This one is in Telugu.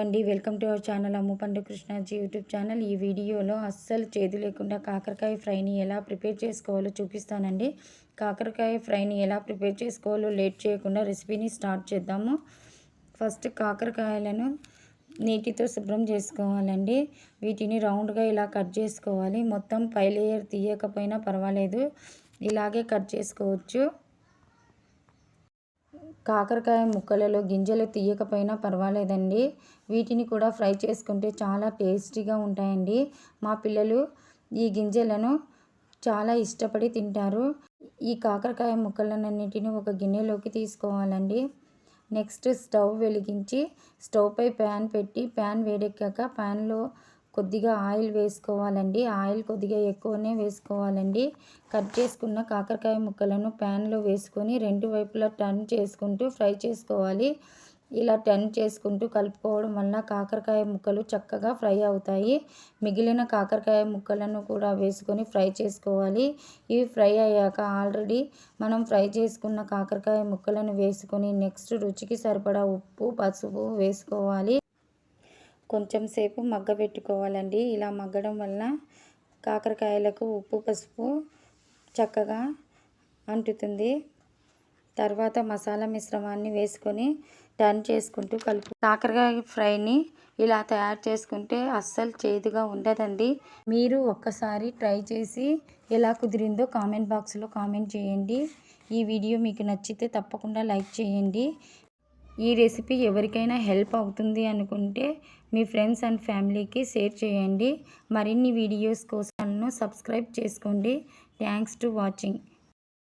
అండి వెల్కమ్ టు అవర్ ఛానల్ అమ్ముపండు కృష్ణాజీ యూట్యూబ్ ఛానల్. ఈ వీడియోలో అస్సలు చేదు లేకుండా కాకరకాయ ఫ్రైని ఎలా ప్రిపేర్ చేసుకోవాలో చూపిస్తానండి. కాకరకాయ ఫ్రైని ఎలా ప్రిపేర్ చేసుకోవాలో లేట్ చేయకుండా రెసిపీని స్టార్ట్ చేద్దాము. ఫస్ట్ కాకరకాయలను నీటితో శుభ్రం చేసుకోవాలండి. వీటిని రౌండ్గా ఇలా కట్ చేసుకోవాలి. మొత్తం పై లేయర్ తీయకపోయినా పర్వాలేదు. ఇలాగే కట్ చేసుకోవచ్చు. కాకరకాయ ముక్కలలో గింజలు తీయకపోయినా పర్వాలేదండి. వీటిని కూడా ఫ్రై చేసుకుంటే చాలా టేస్టీగా ఉంటాయండి. మా పిల్లలు ఈ గింజలను చాలా ఇష్టపడి తింటారు. ఈ కాకరకాయ ముక్కలన్నిటిని ఒక గిన్నెలోకి తీసుకోవాలండి. నెక్స్ట్ స్టవ్ వెలిగించి స్టవ్పై ప్యాన్ పెట్టి ప్యాన్ వేడెక్కాక ప్యాన్లో కొద్దిగా ఆయిల్ వేసుకోవాలండి. ఆయిల్ కొద్దిగా ఎక్కువనే వేసుకోవాలండి. కట్ చేసుకున్న కాకరకాయ ముక్కలను ప్యాన్లో వేసుకొని రెండు వైపులా టర్న్ చేసుకుంటూ ఫ్రై చేసుకోవాలి. ఇలా టర్న్ చేసుకుంటూ కలుపుకోవడం వల్ల కాకరకాయ ముక్కలు చక్కగా ఫ్రై అవుతాయి. మిగిలిన కాకరకాయ ముక్కలను కూడా వేసుకొని ఫ్రై చేసుకోవాలి. ఇవి ఫ్రై అయ్యాక ఆల్రెడీ మనం ఫ్రై చేసుకున్న కాకరకాయ ముక్కలను వేసుకొని నెక్స్ట్ రుచికి సరిపడా ఉప్పు పసుపు వేసుకోవాలి. కొంచెం సేపు మగ్గబెట్టుకోవాలండి. ఇలా మగ్గడం వల్ల కాకరకాయలకు ఉప్పు పసుపు చక్కగా అంటుతుంది. తర్వాత మసాలా మిశ్రమాన్ని వేసుకొని టర్న్ చేసుకుంటూ కలుపు కాకరకాయ ఫ్రైని ఇలా తయారు చేసుకుంటే అస్సలు చేదుగా ఉండదండి. మీరు ఒక్కసారి ట్రై చేసి ఎలా కుదిరిందో కామెంట్ బాక్స్లో కామెంట్ చేయండి. ఈ వీడియో మీకు నచ్చితే తప్పకుండా లైక్ చేయండి. ఈ రెసిపీ ఎవరికైనా హెల్ప్ అవుతుంది అనుకుంటే మీ ఫ్రెండ్స్ అండ్ ఫ్యామిలీకి షేర్ చేయండి. మరిన్ని వీడియోస్ కోసం సబ్స్క్రైబ్ చేసుకోండి. Thanks to watching.